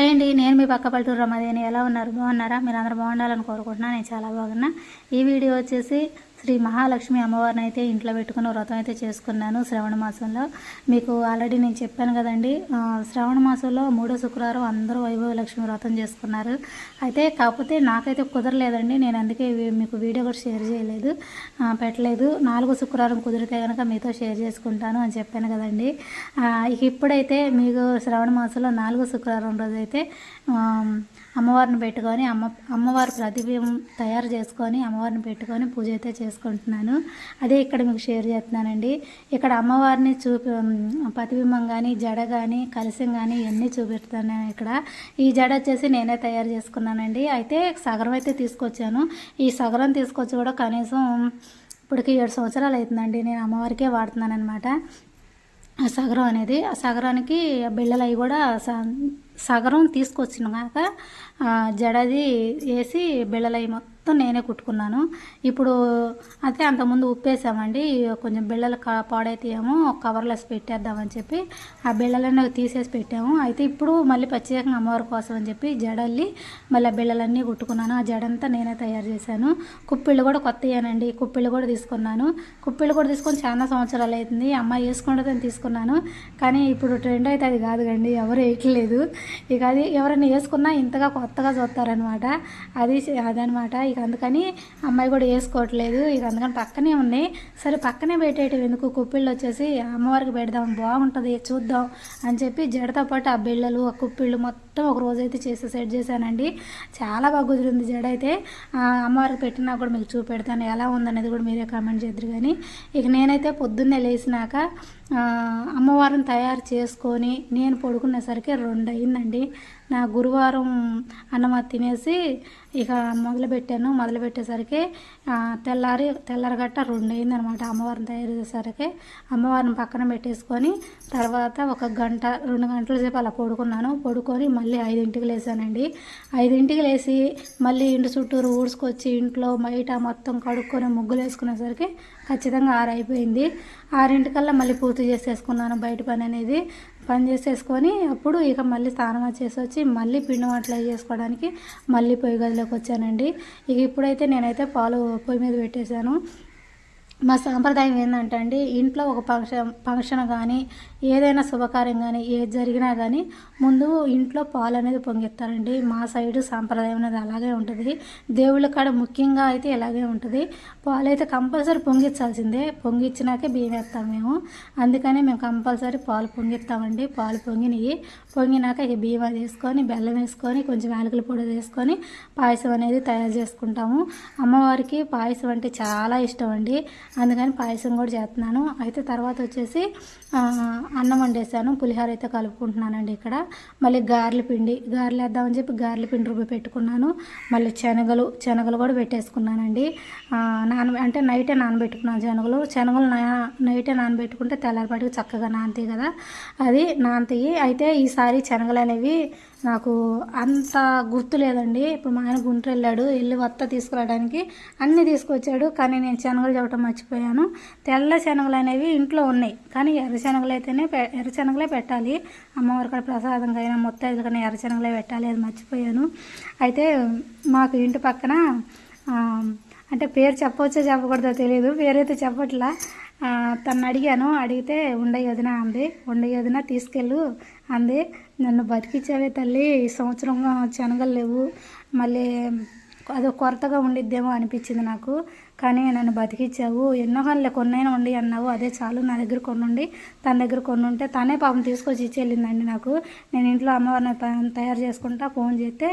Hi అండి నేను మీ పక్క పల్లెటూరు రమాదేని ఎలా ఉన్నారు? బాగున్నారా? మీరు అందరూ బాగుండాలని కోరుకుంటున్నాను నేను చాలా బాగున్నా. ఈ వీడియో వచ్చేసి శ్రీ మహాలక్ష్మి అమ్మవారిని అయితే ఇంట్లో పెట్టుకుని వ్రతం అయితే చేసుకున్నాను శ్రవణ మాసంలో. మీకు ఆల్రెడీ నేను చెప్పాను కదండి శ్రవణ శ్రావణ మాసంలో మూడో శుక్రవారం అందరూ వైభవ లక్ష్మి వ్రతం చేసుకున్నారు. అయితే కాకపోతే నాకైతే కుదరలేదండి నేను అందుకే మీకు వీడియో కూడా షేర్ చేయలేదు పెట్టలేదు. నాలుగో శుక్రవారం కుదిరితే కనుక మీతో షేర్ చేసుకుంటాను అని చెప్పాను కదండి. ఇక ఇప్పుడైతే మీకు శ్రావణ మాసంలో నాలుగో శుక్రవారం రోజు అయితే అమ్మవారిని పెట్టుకొని అమ్మ అమ్మవారి ప్రతిబింబం తయారు చేసుకొని అమ్మవారిని పెట్టుకొని పూజ అయితే చేసుకుంటున్నాను. అదే ఇక్కడ మీకు షేర్ చేస్తున్నానండి. ఇక్కడ అమ్మవారిని చూపి ప్రతిబింబం కానీ జడ కానీ కలశం కానీ ఇవన్నీ చూపిస్తున్నాను ఇక్కడ. ఈ జడ వచ్చేసి నేనే తయారు చేసుకున్నానండి. అయితే సగరం అయితే తీసుకొచ్చాను. ఈ సగరం తీసుకొచ్చి కూడా కనీసం ఇప్పటికి ఏడు సంవత్సరాలు అవుతుందండి. నేను అమ్మవారికే వాడుతున్నాను అనమాట సగరం అనేది ఆ సగరానికి బిళ్ళలు అవి కూడా సగరం తీసుకొచ్చిన కాక జడది వేసి బిళ్ళలు అవి మొత్తం నేనే కుట్టుకున్నాను. ఇప్పుడు అయితే అంతకుముందు ఉప్పేసామండి. కొంచెం బిళ్ళలు పాడైతే ఏమో కవర్లో పెట్టేద్దామని చెప్పి ఆ బిళ్ళలన్నీ తీసేసి పెట్టాము. అయితే ఇప్పుడు మళ్ళీ ప్రత్యేకంగా అమ్మవారి కోసం అని చెప్పి జడల్లి మళ్ళీ ఆ బిళ్ళలన్నీ కుట్టుకున్నాను. ఆ జడంతా నేనే తయారు చేశాను. కుప్పిళ్ళు కూడా కొత్తయేనండి. కుప్పిళ్ళు కూడా తీసుకున్నాను. కుప్పిళ్ళు కూడా తీసుకొని చాలా సంవత్సరాలు అవుతుంది అమ్మాయి వేసుకుంటుందని తీసుకున్నాను. కానీ ఇప్పుడు ట్రెండ్ అయితే అది కాదు కండి. ఎవరు వేయట్లేదు. ఇక అది ఎవరైనా వేసుకున్నా ఇంతగా కొత్తగా చూస్తారనమాట అది అదనమాట ఇక అందుకని అమ్మాయి కూడా వేసుకోవట్లేదు. ఇక అందుకని పక్కనే ఉన్నాయి సరే పక్కనే పెట్టేయటం ఎందుకు? కుప్పిళ్ళు వచ్చేసి అమ్మవారికి పెడదాం బాగుంటుంది చూద్దాం అని చెప్పి జడతో పాటు ఆ బిళ్ళలు ఆ కుప్పిళ్ళు మొత్తం ఒక రోజు అయితే చేసి సెట్ చేశానండి. చాలా బాగా కుదిరింది జడ అయితే. అమ్మవారికి పెట్టినా కూడా మీకు చూపెడతాను. ఎలా ఉందనేది కూడా మీరే కామెంట్ చేద్దరు కానీ ఇక నేనైతే పొద్దున్నే లేచినాక అమ్మవారిని తయారు చేసుకొని నేను పడుకునేసరికి రెండు అయిందండి నా గురువారం అన్నం తినేసి ఇక మొదలుపెట్టాను. మొదలుపెట్టేసరికి తెల్లారి తెల్లారి తెల్లారగట్ట రెండు అయిందనమాట అమ్మవారిని తయారు చేసేసరికి. అమ్మవారిని పక్కన పెట్టేసుకొని తర్వాత ఒక గంట రెండు గంటల సేపు అలా పడుకున్నాను. పడుకొని మళ్ళీ ఐదింటికి లేసానండి. ఐదింటికి లేచి మళ్ళీ ఇంటి చుట్టూరు ఊడ్చుకొచ్చి ఇంట్లో బయట మొత్తం కడుక్కొని ముగ్గులు వేసుకునేసరికి ఖచ్చితంగా ఆరు అయిపోయింది. ఆరింటికల్లా మళ్ళీ పూర్తి చేసేసుకున్నాను బయట పని అనేది. పని చేసేసుకొని అప్పుడు ఇక మళ్ళీ స్నానం చేసి వచ్చి మళ్ళీ పిండి వంటలు చేసుకోవడానికి మళ్ళీ పొయ్యి గదిలోకి వచ్చానండి. ఇక ఇప్పుడైతే నేనైతే పాలు పొయ్యి మీద పెట్టేశాను. మా సాంప్రదాయం ఏంటంటే అండి ఇంట్లో ఒక ఫంక్షన్ ఫంక్షన్ కానీ ఏదైనా శుభకార్యం కానీ ఏది జరిగినా కానీ ముందు ఇంట్లో పాలు అనేది పొంగిస్తారండి మా సైడు సాంప్రదాయం అనేది అలాగే ఉంటుంది. దేవుళ్ళ కాడ ముఖ్యంగా అయితే ఇలాగే ఉంటుంది. పాలు అయితే కంపల్సరీ పొంగించాల్సిందే పొంగిచ్చినాకే బియ్యం వేస్తాం మేము. అందుకని మేము కంపల్సరీ పాలు పొంగిస్తామండి. పాలు పొంగినవి పొంగినాక ఇక బియ్యం అది వేసుకొని బెల్లం వేసుకొని కొంచెం యాలకుల పొడి వేసుకొని పాయసం అనేది తయారు చేసుకుంటాము. అమ్మవారికి పాయసం అంటే చాలా ఇష్టం అండి. అందుకని పాయసం కూడా చేస్తున్నాను అయితే తర్వాత వచ్చేసి అన్నం వండేసాను పులిహోర అయితే కలుపుకుంటున్నానండి ఇక్కడ. మళ్ళీ గార్ల పిండి గారెలు వేద్దామని చెప్పి గార్ల పిండి రుబ్బి పెట్టుకున్నాను. మళ్ళీ శనగలు శనగలు కూడా పెట్టేసుకున్నానండి. నాన అంటే నైటే నానబెట్టుకున్నాను శనగలు. శనగలు నా నైటే నానబెట్టుకుంటే తెల్లారిపాటికి చక్కగా నానతాయి కదా. అది నానతాయి. అయితే ఈసారి శనగలు అనేవి నాకు అంత గుర్తు లేదండి. ఇప్పుడు మా ఆయన గుంటూరు వెళ్ళాడు వెళ్ళి వత్త తీసుకురావడానికి అన్నీ తీసుకొచ్చాడు. కానీ నేను శనగలు చెప్పడం మర్చిపోయాను. తెల్ల శనగలు అనేవి ఇంట్లో ఉన్నాయి. కానీ ఎర్ర శనగలు అయితేనే ఎర్రశనగలనే ఎర్రశనగలే పెట్టాలి. అమ్మవారి కూడా ప్రసాదంగా అయినా మొత్తం కానీ ఎర్రశనగలే పెట్టాలి. అది మర్చిపోయాను. అయితే మాకు ఇంటి పక్కన అంటే పేరు చెప్పవచ్చో చెప్పకూడదో తెలియదు పేరైతే చెప్పట్లా. తను అడిగాను. అడిగితే ఉండయ్య వదిన అంది. ఉండయ్య వదిన తీసుకెళ్ళు అంది. నన్ను బతికించావే తల్లి. ఈ సంవత్సరం శనగలు లేవు. మళ్ళీ అదో కొరతగా ఉండిద్దేమో అనిపించింది నాకు. కానీ నన్ను బతికించావు ఎన్నో కళ్ళ కొన్నైనా ఉండి అన్నావు. అదే చాలు నా దగ్గర కొన్ని ఉండి తన దగ్గర కొన్ని ఉంటే తనే పాపం తీసుకొచ్చి ఇచ్చి వెళ్ళిందండి నాకు. నేను ఇంట్లో అమ్మవారిని తయారు చేసుకుంటా ఫోన్ చేస్తే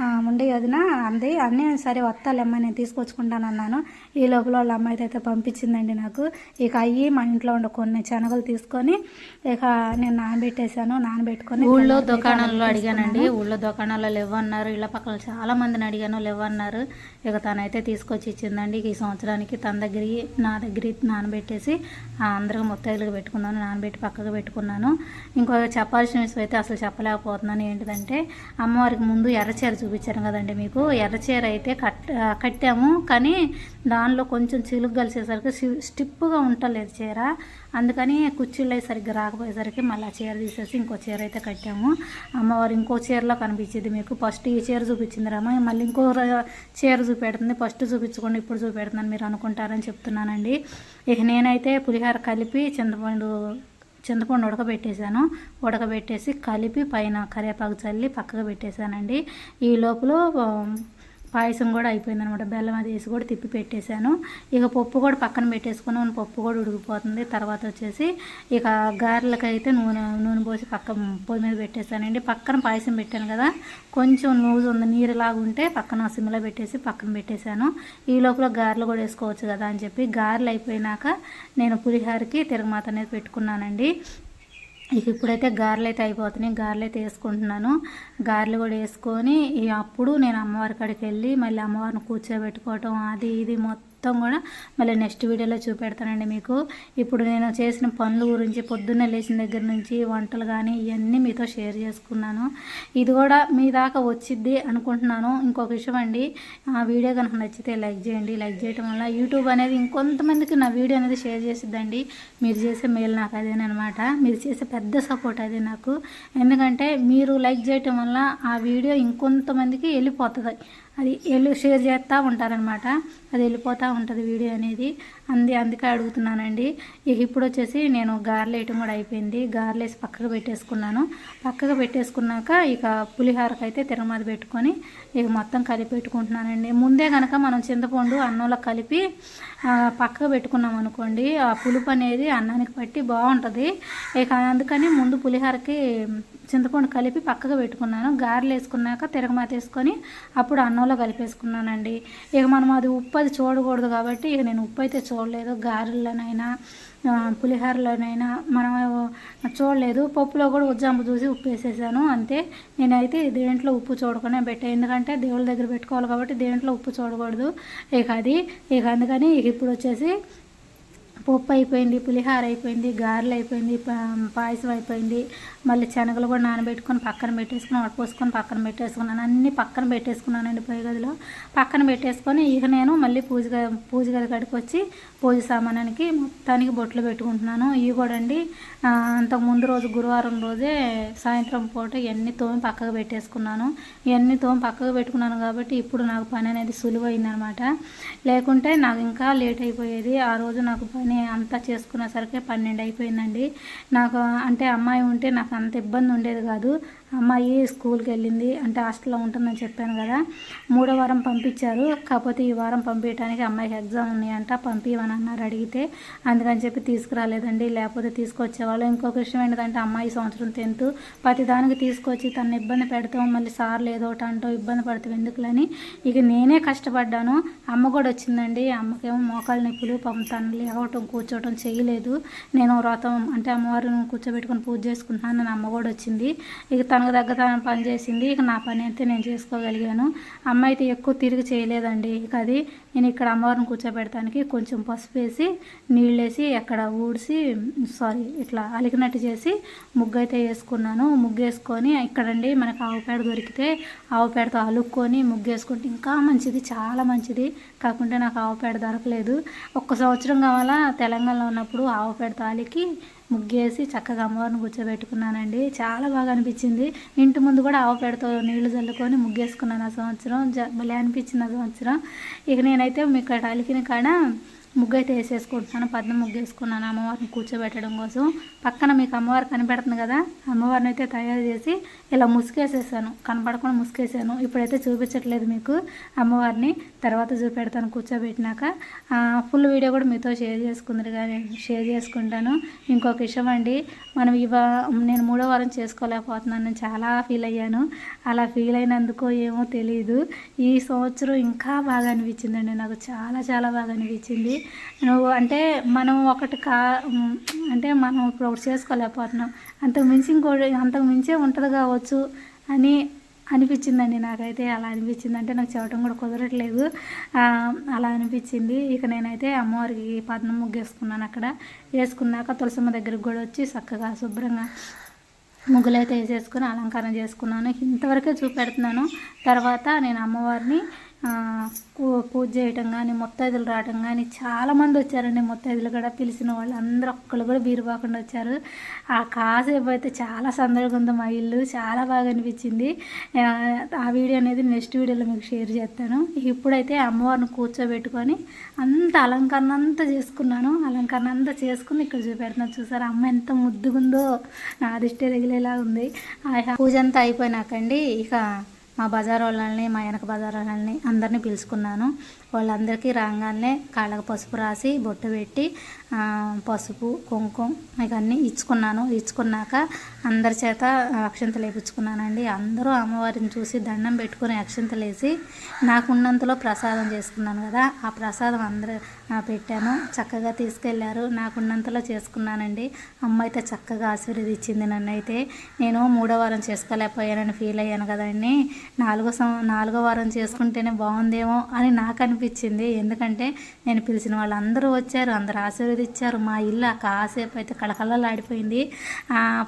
"ఆ, ఉండి వదిన అంది. అన్నీ సరే వస్తాలేమ్మా నేను తీసుకొచ్చుకుంటాను అన్నాను. ఈ లోపల వాళ్ళ అమ్మాయి అయితే పంపించిందండి నాకు. ఇక అయ్యి మా ఇంట్లో ఉండే కొన్ని శనగలు తీసుకొని ఇక నేను నానబెట్టేశాను. నానబెట్టుకొని ఊళ్ళో దుకాణాల్లో అడిగానండి. ఊళ్ళో దుకాణాల్లో లేవన్నారు. ఇళ్ళ పక్కన చాలా మందిని అడిగాను. లేవన్నారు. ఇక తనైతే తీసుకొచ్చి ఇచ్చిందండి. ఈ సంవత్సరానికి తన దగ్గర నా దగ్గర నానబెట్టేసి ఆ అందరికి పెట్టుకున్నాను నానబెట్టి పక్కకు పెట్టుకున్నాను. ఇంకో చెప్పాల్సిన విషయం అయితే అసలు చెప్పలేకపోతున్నాను. ఏంటిదంటే అమ్మవారికి ముందు ఎర్రచీర చూపించాను కదండి మీకు. ఎర్రచీర అయితే కట్ కట్టాము కానీ దానిలో కొంచెం చిలుగు కలిసేసరికి స్టిప్గా స్టిప్పుగా ఉండలేదు చీర. అందుకని కుర్చీలు సరిగ్గా రాకపోయేసరికి మళ్ళీ ఆ చీర తీసేసి ఇంకో చీర అయితే కట్టాము. అమ్మవారు ఇంకో చీరలో కనిపించింది మీకు. ఫస్ట్ ఈ చీర చూపించింది రామ మళ్ళీ ఇంకో చీర చూపెడుతుంది. ఫస్ట్ చూపించకుండా ఇప్పుడు చూపెడుతుందని మీరు అనుకుంటారని చెప్తున్నానండి. ఇక నేనైతే పులిహోర కలిపి చింతపండు చింతపండు ఉడకబెట్టేశాను. ఉడకబెట్టేసి కలిపి పైన కరివేపాకు చల్లి పక్కకు పెట్టేశానండి. ఈ లోపల పాయసం కూడా అయిపోయింది అనమాట బెల్లం అది వేసి కూడా తిప్పి పెట్టేశాను. ఇక పప్పు కూడా పక్కన పెట్టేసుకున్నాను పప్పు కూడా ఉడికిపోతుంది. తర్వాత వచ్చేసి ఇక గారెలకైతే నూనె నూనె పోసి పక్క పొయ్యి మీద పెట్టేశానండి. పక్కన పాయసం పెట్టాను కదా కొంచెం లూజ్ ఉంది నీరులాగా ఉంటే పక్కన సిమ్లో పెట్టేసి పక్కన పెట్టేశాను. ఈ లోపల గారెలు కూడా వేసుకోవచ్చు కదా అని చెప్పి గారెలు అయిపోయినాక నేను పులిహారకి తిరగమాత అనేది పెట్టుకున్నానండి. ఇక ఇప్పుడైతే గారెలు అయితే అయిపోతున్నాయి. గారెలు అయితే వేసుకుంటున్నాను. గారెలు కూడా వేసుకొని అప్పుడు నేను అమ్మవారి కాడికి వెళ్ళి మళ్ళీ అమ్మవారిని కూర్చోబెట్టుకోవటం అది ఇది మొత్తం మొత్తం కూడా మళ్ళీ నెక్స్ట్ వీడియోలో చూపెడతానండి మీకు. ఇప్పుడు నేను చేసిన పనుల గురించి పొద్దున్నే లేచిన దగ్గర నుంచి వంటలు కానీ ఇవన్నీ మీతో షేర్ చేసుకున్నాను. ఇది కూడా మీ దాకా వచ్చిద్ది అనుకుంటున్నాను. ఇంకొక విషయం అండి ఆ వీడియో కనుక నచ్చితే లైక్ చేయండి. లైక్ చేయటం వల్ల యూట్యూబ్ అనేది ఇంకొంతమందికి నా వీడియో అనేది షేర్ చేసిద్దండి. మీరు చేసే మేలు నాకు అదేనమాట. మీరు చేసే పెద్ద సపోర్ట్ అదే నాకు. ఎందుకంటే మీరు లైక్ చేయటం వల్ల ఆ వీడియో ఇంకొంతమందికి వెళ్ళిపోతుంది. అది వెళ్ళి షేర్ చేస్తూ ఉంటారనమాట అది వెళ్ళిపోతూ ఉంటుంది వీడియో అనేది. అంది అందుకే అడుగుతున్నానండి. ఇక ఇప్పుడు వచ్చేసి నేను గారెలు వేయటం కూడా అయిపోయింది. గారెలు వేసి పక్కకు పెట్టేసుకున్నాను. పక్కకు పెట్టేసుకున్నాక ఇక పులిహోరకి అయితే తిరమది పెట్టుకొని ఇక మొత్తం కలిపి పెట్టుకుంటున్నానండి. ముందే కనుక మనం చింతపండు అన్నంలో కలిపి పక్కకు పెట్టుకున్నాం అనుకోండి ఆ పులుపు అనేది అన్నానికి పట్టి బాగుంటుంది. ఇక అందుకని ముందు పులిహోరకి చింతపండు కలిపి పక్కకు పెట్టుకున్నాను. గారెలు వేసుకున్నాక తిరగమాత వేసుకొని అప్పుడు అన్నంలో కలిపేసుకున్నానండి. ఇక మనం అది ఉప్పు అది చూడకూడదు కాబట్టి ఇక నేను ఉప్పు అయితే చూడ చూడలేదు గారెల్లోనైనా ఆ, పులిహోరలోనైనా మనం చూడలేదు. పప్పులో కూడా ఉజ్జాంపు చూసి ఉప్పు వేసేసాను అంతే. నేనైతే దేంట్లో ఉప్పు చూడకుండా పెట్టాను ఎందుకంటే దేవుళ్ళ దగ్గర పెట్టుకోవాలి కాబట్టి దేంట్లో ఉప్పు చూడకూడదు. ఇక అది ఇక అందుకని ఇక ఇప్పుడు వచ్చేసి పప్పు అయిపోయింది పులిహార అయిపోయింది గారెలు అయిపోయింది పాయసం అయిపోయింది మళ్ళీ శనగలు కూడా నానబెట్టుకొని పక్కన పెట్టేసుకుని వడపోసుకొని పక్కన పెట్టేసుకున్నాను. అన్నీ పక్కన పెట్టేసుకున్నానండి పొయ్యి గదిలో. పక్కన పెట్టేసుకొని ఇక నేను మళ్ళీ పూజ పూజ గది కాడికి వచ్చి పూజ సామానానికి మొత్తానికి బొట్లు పెట్టుకుంటున్నాను. ఇవి కూడా అండి అంతకు ముందు రోజు గురువారం రోజే సాయంత్రం పూట ఇవన్నీ తోమి పక్కకు పెట్టేసుకున్నాను. ఇవన్నీ తోమి పక్కకు పెట్టుకున్నాను కాబట్టి ఇప్పుడు నాకు పని అనేది సులువైందనమాట. లేకుంటే నాకు ఇంకా లేట్ అయిపోయేది. ఆ రోజు నాకు పని అంతా చేసుకునేసరికి పన్నెండు అయిపోయిందండి. నాకు అంటే అమ్మాయి ఉంటే నాకు అంత ఇబ్బంది ఉండేది కాదు. అమ్మాయి స్కూల్కి వెళ్ళింది. అంటే హాస్టల్లో ఉంటుందని చెప్పాను కదా. మూడో వారం పంపించారు. కాకపోతే ఈ వారం పంపించడానికి అమ్మాయికి ఎగ్జామ్ ఉన్నాయంట. పంపించమని అన్నారు అడిగితే. అందుకని చెప్పి తీసుకురాలేదండి. లేకపోతే తీసుకొచ్చేవాళ్ళు. ఇంకొక విషయం ఏంటంటే అమ్మాయి సంవత్సరం టెన్త్. ప్రతి దానికి తీసుకొచ్చి తను ఇబ్బంది పెడతాం మళ్ళీ సార్లు ఏదో ఒకటి అంటూ ఇబ్బంది పడతాం ఎందుకులని. ఇక నేనే కష్టపడ్డాను. అమ్మ కూడా వచ్చిందండి. అమ్మకేమో మోకాలు నొప్పులు పాపం తను లేవటం కూర్చోవటం చేయలేదు. నేను వ్రతం అంటే అమ్మవారిని కూర్చోబెట్టుకొని పూజ చేసుకుంటున్నాను అని అమ్మ కూడా వచ్చింది. ఇక తనకు దగ్గర తన పని చేసింది ఇక నా పని అయితే నేను చేసుకోగలిగాను. అమ్మ అయితే ఎక్కువ తిరిగి చేయలేదండి. ఇక అది నేను ఇక్కడ అమ్మవారిని కూర్చోబెడతానికి కొంచెం పసుపు వేసి నీళ్ళు వేసి అక్కడ ఊడ్చి సారీ ఇట్లా అలికినట్టు చేసి ముగ్గు అయితే వేసుకున్నాను. ముగ్గు వేసుకొని ఇక్కడండి మనకు ఆవు పేడ దొరికితే ఆవు పేడతో అలుక్కొని ముగ్గు వేసుకుంటే ఇంకా మంచిది చాలా మంచిది. కాకుంటే నాకు ఆవు పేడ దొరకలేదు. ఒక్క సంవత్సరం కావాలా తెలంగాణలో ఉన్నప్పుడు ఆవు పేడతో అలికి ముగ్గేసి చక్కగా అమ్మవారిని కూర్చోబెట్టుకున్నానండి. చాలా బాగా అనిపించింది. ఇంటి ముందు కూడా ఆవు పేడతో నీళ్ళు చల్లుకొని ముగ్గేసుకున్నాను ఆ సంవత్సరం. జ భలే అనిపించింది ఆ సంవత్సరం. ఇక నేను నేనైతే మీకు ఇక్కడ అలికిన కాడ ముగ్గు అయితే వేసేసుకుంటున్నాను. పద్మ ముగ్గు వేసుకున్నాను అమ్మవారిని కూర్చోబెట్టడం కోసం. పక్కన మీకు అమ్మవారు కనిపెడుతుంది కదా అమ్మవారిని అయితే తయారు చేసి ఇలా ముసుకేసేసాను కనపడకుండా ముసుకేసాను ఇప్పుడైతే చూపించట్లేదు మీకు అమ్మవారిని. తర్వాత చూపెడతాను కూర్చోబెట్టినాక. ఫుల్ వీడియో కూడా మీతో షేర్ చేసుకుందరు కానీ షేర్ చేసుకుంటాను. ఇంకొక విషయం అండి మనం ఇవా నేను మూడో వారం చేసుకోలేకపోతున్నాను. నేను చాలా ఫీల్ అయ్యాను. అలా ఫీల్ అయినందుకో ఏమో తెలియదు ఈ సంవత్సరం ఇంకా బాగా అనిపించిందండి. నాకు చాలా చాలా బాగా అనిపించింది. నువ్వు అంటే మనం ఒకటి కా అంటే మనం ఇప్పుడు ఒకటి చేసుకోలేకపోతున్నాం. అంతకు మించి ఇంకోటి అంతకు మించే ఉంటుంది కావచ్చు అని అనిపించిందండి నాకైతే. అలా అనిపించింది అంటే నాకు చెప్పడం కూడా కుదరట్లేదు. అలా అనిపించింది. ఇక నేనైతే అమ్మవారికి పద్మం ముగ్గేసుకున్నాను అక్కడ. వేసుకున్నాక తులసమ్మ దగ్గరికి కూడా వచ్చి చక్కగా శుభ్రంగా ముగ్గులైతే వేసేసుకుని అలంకారం చేసుకున్నాను. ఇంతవరకే చూపెడుతున్నాను. తర్వాత నేను అమ్మవారిని పూజ చేయటం కానీ ముత్తైదులు రావటం కానీ చాలామంది వచ్చారండి ముత్తైదులు కూడా. పిలిచిన వాళ్ళు అందరూ ఒక్కళ్ళు కూడా బీరుపోకుండా వచ్చారు. ఆ కాసేపు అయితే చాలా సందడిగా ఉంది మా ఇల్లు. చాలా బాగా అనిపించింది. ఆ, వీడియో అనేది నెక్స్ట్ వీడియోలో మీకు షేర్ చేస్తాను. ఇప్పుడైతే అమ్మవారిని కూర్చోబెట్టుకొని అంత అలంకరణ అంతా చేసుకున్నాను. అలంకరణ అంతా చేసుకుని ఇక్కడ చూపెడుతున్నాను. చూసారు? అమ్మ ఎంత ముద్దుగుందో. నా దిష్టి తగిలేలా ఉంది. ఆ పూజ అంతా అయిపోయినాకండి. ఇక మా బజార్ వాళ్ళని మా వెనక బజార్ వాళ్ళని అందరినీ పిలుచుకున్నాను. వాళ్ళందరికీ రాగానే కాళ్ళకు పసుపు రాసి బొట్టు పెట్టి పసుపు కుంకుమ ఇక ఇచ్చుకున్నాను. ఇచ్చుకున్నాక అందరి చేత అక్షంతలు వేయించుకున్నానండి అందరూ అమ్మవారిని చూసి దండం పెట్టుకుని అక్షంతలు వేసి ప్రసాదం చేసుకున్నాను కదా. ఆ ప్రసాదం అందరూ పెట్టాను. చక్కగా తీసుకెళ్ళారు. నాకున్నంతలో చేసుకున్నానండి. అమ్మ అయితే చక్కగా ఆశీర్వదించింది నన్ను అయితే నేను మూడో వారం చేసుకోలేకపోయానని ఫీల్ అయ్యాను కదండి. నాలుగో సం నాలుగో వారం చేసుకుంటేనే బాగుందేమో అని నాకు అనిపించింది. ఎందుకంటే నేను పిలిచిన వాళ్ళందరూ వచ్చారు అందరూ ఆశీర్వదించారు. మా ఇల్లు ఆ కాసేపు అయితే కళకళలాడిపోయింది.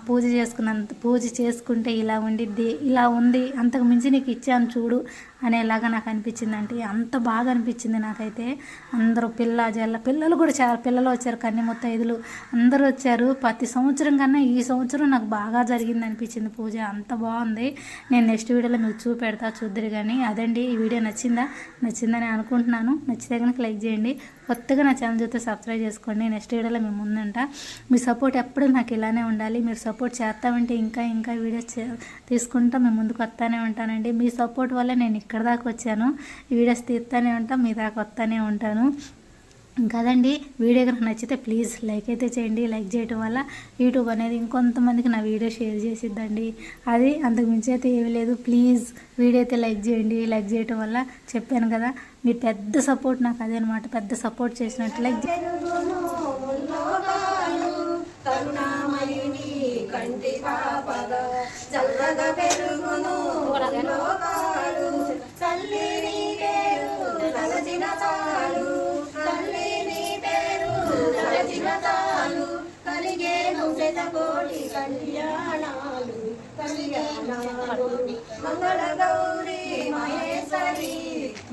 పూజ చేసుకున్నంత పూజ చేసుకుంటే ఇలా ఉండిద్ది ఇలా ఉంది అంతకు మించి నీకు ఇచ్చాను చూడు అనేలాగా నాకు అనిపించింది అంటే అంత బాగా అనిపించింది నాకైతే. అందరూ పిల్ల జల్ల పిల్లలు కూడా చాలా పిల్లలు వచ్చారు కన్ని ముత్తైదులు. అందరూ వచ్చారు. ప్రతి సంవత్సరం కన్నా ఈ సంవత్సరం నాకు బాగా జరిగింది అనిపించింది పూజ. అంత బాగుంది. నేను నెక్స్ట్ వీడియోలో మీకు చూపెడతా చూద్దరు కానీ అదండి. ఈ వీడియో నచ్చిందా? నచ్చిందని అనుకుంటున్నాను. నచ్చితే కనుక లైక్ చేయండి. కొత్తగా నా ఛానల్ చూస్తే సబ్స్క్రైబ్ చేసుకోండి. నెక్స్ట్ వీడియోలో మేము ముందంట. మీ సపోర్ట్ ఎప్పుడు నాకు ఇలానే ఉండాలి. మీరు సపోర్ట్ చేస్తామంటే ఇంకా ఇంకా వీడియోస్ తీసుకుంటా మేము ముందుకు వస్తానే ఉంటానండి. మీ సపోర్ట్ వల్ల నేను ఇక్కడ దాకా వచ్చాను. వీడియోస్ తీస్తానే ఉంటా మీ దాకా వస్తానే ఉంటాను. కదండి వీడియో కనుక నచ్చితే ప్లీజ్ లైక్ అయితే చేయండి. లైక్ చేయటం వల్ల యూట్యూబ్ అనేది ఇంకొంతమందికి నా వీడియో షేర్ చేసిద్దండి. అది అంతకు మించి అయితే ఏమీ లేదు. ప్లీజ్ వీడియో అయితే లైక్ చేయండి. లైక్ చేయటం వల్ల చెప్పాను కదా మీరు పెద్ద సపోర్ట్ నాకు అదే అనమాట పెద్ద సపోర్ట్ చేసినట్టు లైక్ చే- కరుణామయుని కంటి పాపగా చల్లగా పెరుగును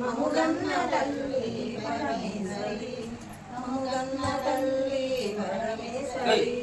మముగన్న తల్లి పరమేశ్వరి మముగన్న తల్లి పరమేశ్వరి.